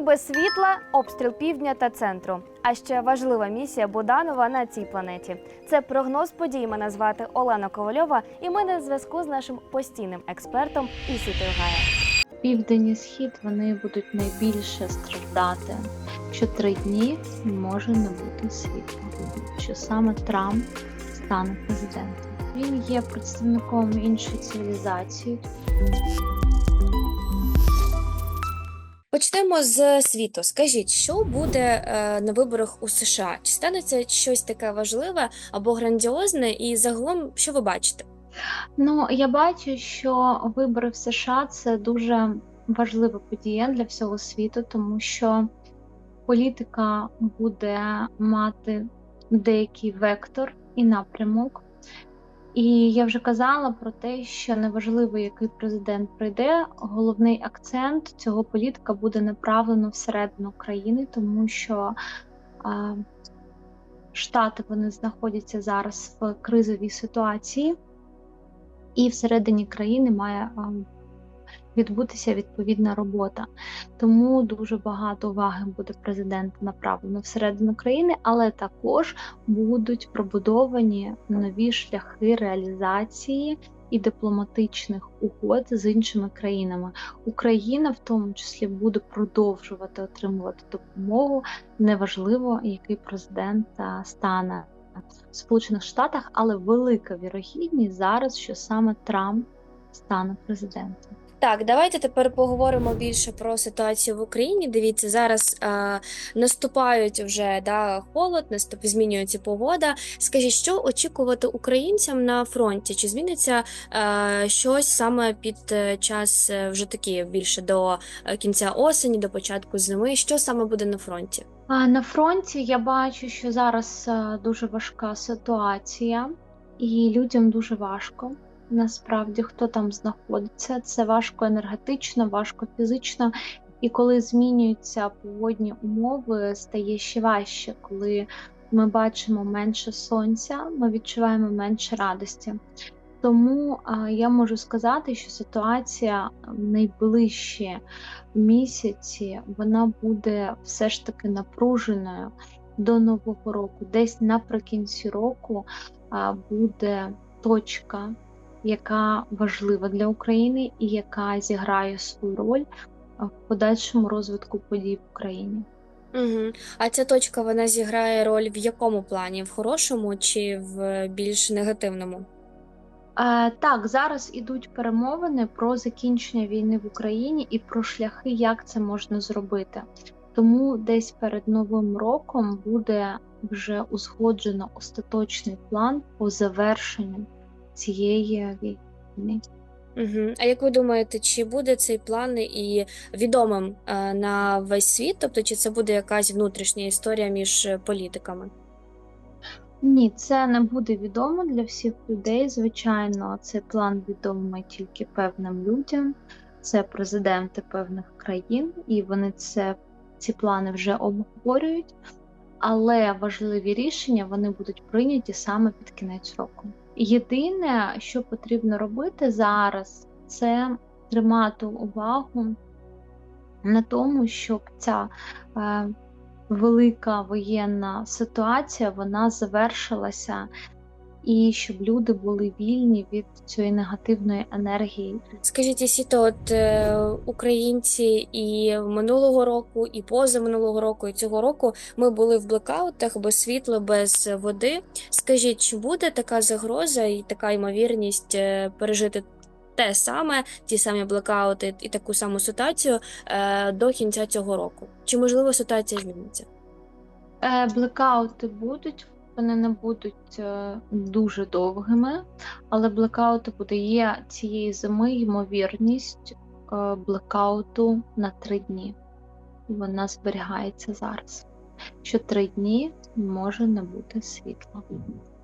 без світла, обстріл півдня та центру. А ще важлива місія Буданова на цій планеті. Це прогноз подій. Мене звати Олена Ковальова, і ми на зв'язку з нашим постійним експертом Ісітою Гая. Південь і схід вони будуть найбільше страждати, що три дні може не бути світла, що саме Трамп стане президентом. Він є представником іншої цивілізації. Почнемо з світу. Скажіть, що буде е, на виборах у США? Чи станеться щось таке важливе або грандіозне? І загалом, що ви бачите? Ну я бачу, що вибори в США це дуже важлива подія для всього світу, тому що політика буде мати деякий вектор і напрямок. І я вже казала про те, що неважливо, який президент прийде, головний акцент цього політика буде направлено всередину країни, тому що а, Штати вони знаходяться зараз в кризовій ситуації, і всередині країни має а, відбутися відповідна робота. Тому дуже багато уваги буде президента направлено всередину країни, але також будуть пробудовані нові шляхи реалізації і дипломатичних угод з іншими країнами. Україна в тому числі буде продовжувати отримувати допомогу. Неважливо, який президент стане в Сполучених Штатах, але велика вірогідність зараз, що саме Трамп стане президентом. Так, давайте тепер поговоримо більше про ситуацію в Україні. Дивіться, зараз е, наступають вже да, холод, наступ, змінюється погода. Скажіть, що очікувати українцям на фронті? Чи зміниться е, щось саме під е, час е, вже такі більше до е, кінця осені, до початку зими? Що саме буде на фронті? А на фронті я бачу, що зараз дуже важка ситуація, і людям дуже важко. Насправді, хто там знаходиться, це важко енергетично, важко фізично. І коли змінюються погодні умови, стає ще важче, коли ми бачимо менше сонця, ми відчуваємо менше радості. Тому а, я можу сказати, що ситуація в найближчі місяці вона буде все ж таки напруженою до нового року. Десь наприкінці року а, буде точка, яка важлива для України і яка зіграє свою роль в подальшому розвитку подій в Україні. Угу. А ця точка вона зіграє роль в якому плані? В хорошому чи в більш негативному? Е, Так, зараз ідуть перемовини про закінчення війни в Україні і про шляхи, як це можна зробити. Тому десь перед новим роком буде вже узгоджено остаточний план по завершенню цієї війни. Угу. А як ви думаєте, чи буде цей план і відомим е, на весь світ? Тобто, чи це буде якась внутрішня історія між е, політиками? Ні, це не буде відомо для всіх людей. Звичайно, цей план відомий тільки певним людям, це президенти певних країн, і вони це ці плани вже обговорюють. Але важливі рішення вони будуть прийняті саме під кінець року. Єдине, що потрібно робити зараз, це тримати увагу на тому, щоб ця е, велика воєнна ситуація вона завершилася, і щоб люди були вільні від цієї негативної енергії. Скажіть, Ісіто, от е, українці і минулого року, і позаминулого року, і цього року ми були в блекаутах без світла, без води. Скажіть, чи буде така загроза і така ймовірність е, пережити те саме, ті самі блекаути і таку саму ситуацію е, до кінця цього року? Чи можливо ситуація зміниться? Е, Блекаути будуть, вони не будуть е, дуже довгими, але блекаути буде. Цієї зими ймовірність е, блекауту на три дні. Вона зберігається зараз. Що три дні може не бути світла.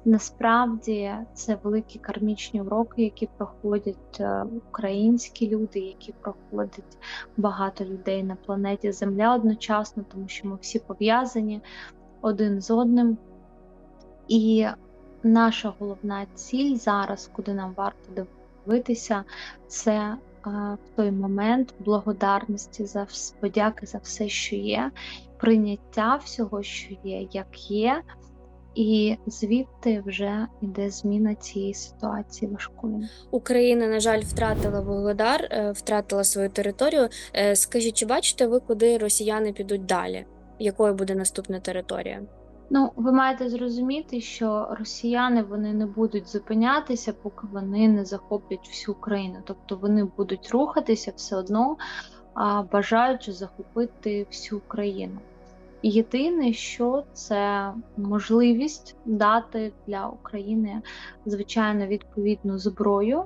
Насправді це великі кармічні уроки, які проходять е, українські люди, які проходять багато людей на планеті Земля одночасно, тому що ми всі пов'язані один з одним. І наша головна ціль зараз, куди нам варто дивитися, це в той момент благодарності за подяки за все, що є, прийняття всього, що є, як є, і звідти вже йде зміна цієї ситуації важкої. Україна, на жаль, втратила Вугледар, е, втратила свою територію. Е, Скажіть, чи бачите ви, куди росіяни підуть далі? Якою буде наступна територія? Ну, ви маєте зрозуміти, що росіяни вони не будуть зупинятися, поки вони не захоплять всю Україну. Тобто вони будуть рухатися все одно, бажаючи захопити всю Україну. Єдине, що це можливість дати для України звичайно відповідну зброю,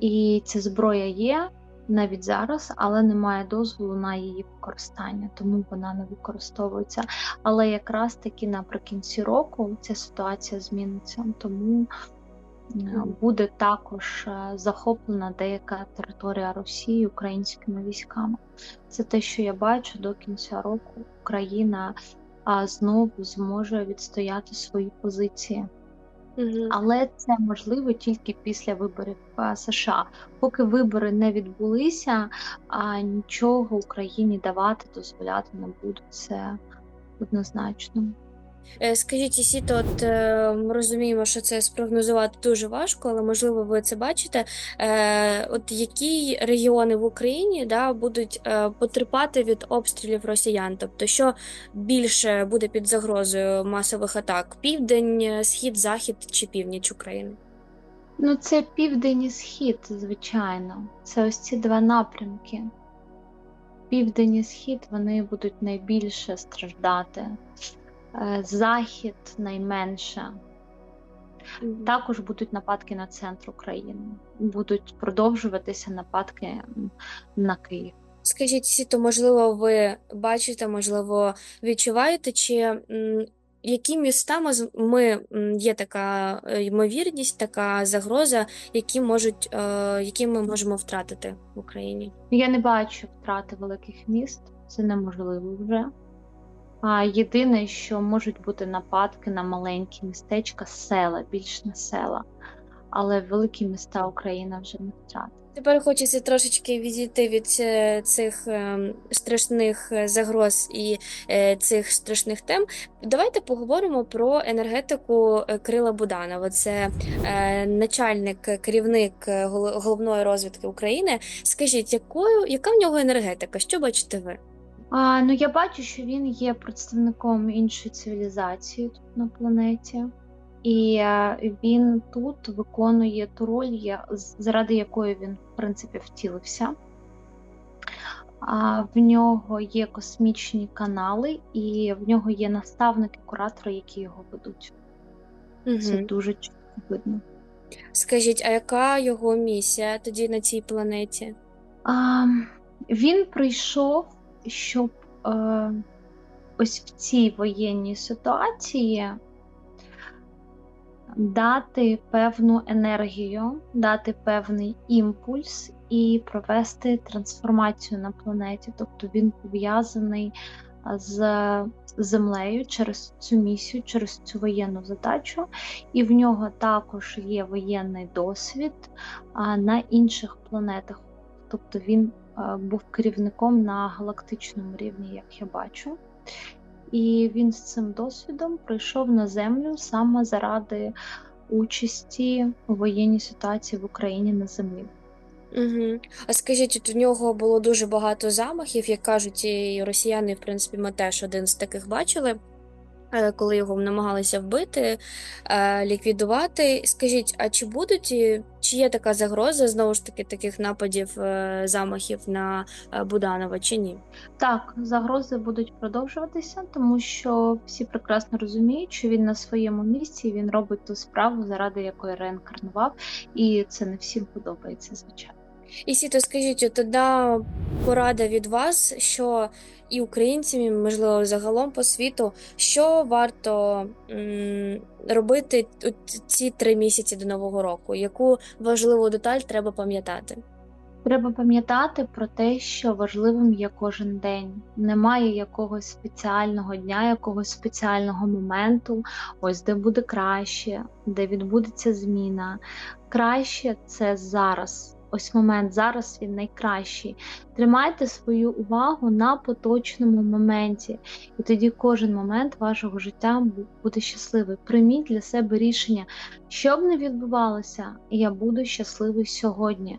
і ця зброя є навіть зараз, але немає дозволу на її використання, тому вона не використовується. Але якраз таки наприкінці року ця ситуація зміниться, тому е, буде також е, захоплена деяка територія Росії українськими військами. Це те, що я бачу до кінця року. Україна знову зможе відстояти свої позиції. Але це можливо тільки після виборів е, США. Поки вибори не відбулися, а нічого Україні давати, дозволяти не будуть. Це однозначно. Е, Скажіть, Ісіто, от е, ми розуміємо, що це спрогнозувати дуже важко, але можливо ви це бачите. Е, От які регіони в Україні да, будуть потерпати від обстрілів росіян? Тобто, що більше буде під загрозою масових атак? Південь, схід, захід чи північ України? Ну, це південь і схід, звичайно. Це ось ці два напрямки. Південь і схід вони будуть найбільше страждати. Е, Захід найменше. Також будуть нападки на центр України. Будуть продовжуватися нападки на Київ. Скажіть, Сіто, можливо, ви бачите, можливо, відчуваєте, чи які міста ми є така е, ймовірність, така загроза, які можуть, е, які ми можемо втратити в Україні? Я не бачу втрати великих міст, це неможливо вже. А єдине, що можуть бути нападки на маленькі містечка, села, більш на села. Але великі міста Україна вже не втратить. Тепер хочеться трошечки відійти від е, цих е, страшних е, загроз і цих страшних тем. Давайте поговоримо про енергетику Крила Буданова. Це начальник, керівник головної розвідки України. Скажіть, якою, яка в нього енергетика? Що бачите ви? А, ну я бачу, що він є представником іншої цивілізації тут на планеті, і е, він тут виконує ту роль, я- заради якої він, в принципі, втілився. А, в нього є космічні канали, і в нього є наставники, куратори, які його ведуть. Це Угу. дуже чітко видно. Скажіть, а яка його місія тоді на цій планеті? А, він прийшов, щоб е, ось в цій воєнній ситуації дати певну енергію, дати певний імпульс і провести трансформацію на планеті. Тобто він пов'язаний з землею через цю місію, через цю воєнну задачу, і в нього також є воєнний досвід а, на інших планетах. Тобто він е, був керівником на галактичному рівні, як я бачу. І він з цим досвідом прийшов на землю саме заради участі у воєнній ситуації в Україні на землі. Угу. А скажіть, от у нього було дуже багато замахів, як кажуть, і росіяни, в принципі, ми теж один з таких бачили, е, коли його намагалися вбити, е, ліквідувати. Скажіть, а чи будуть, чи є така загроза знову ж таки таких нападів, е, замахів на е, Буданова, чи ні? Так, загрози будуть продовжуватися, тому що всі прекрасно розуміють, що він на своєму місці він робить ту справу, заради якої реінкарнував, і це не всім подобається, звичайно. І Сіто, скажіть, от одна порада від вас, що і українцям, і, можливо, загалом по світу, що варто м, робити ці три місяці до Нового року? Яку важливу деталь треба пам'ятати? Треба пам'ятати про те, що важливим є кожен день. Немає якогось спеціального дня, якогось спеціального моменту, ось де буде краще, де відбудеться зміна. Краще це зараз. Ось момент, зараз він найкращий. Тримайте свою увагу на поточному моменті, і тоді кожен момент вашого життя буде щасливий. Прийміть для себе рішення, що б не відбувалося, я буду щасливий сьогодні.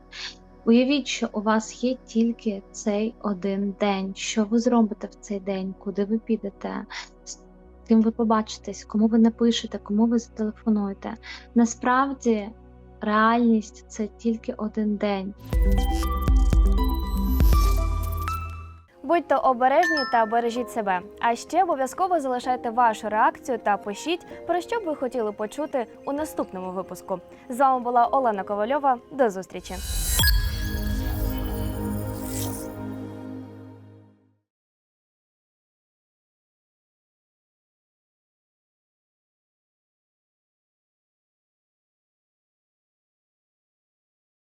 Уявіть, що у вас є тільки цей один день. Що ви зробите в цей день, куди ви підете, з ким ви побачитесь, кому ви напишете, кому ви зателефонуєте. Насправді реальність це тільки один день. Будьте обережні та бережіть себе. А ще обов'язково залишайте вашу реакцію та пишіть, про що б ви хотіли почути у наступному випуску. З вами була Олена Ковальова. До зустрічі!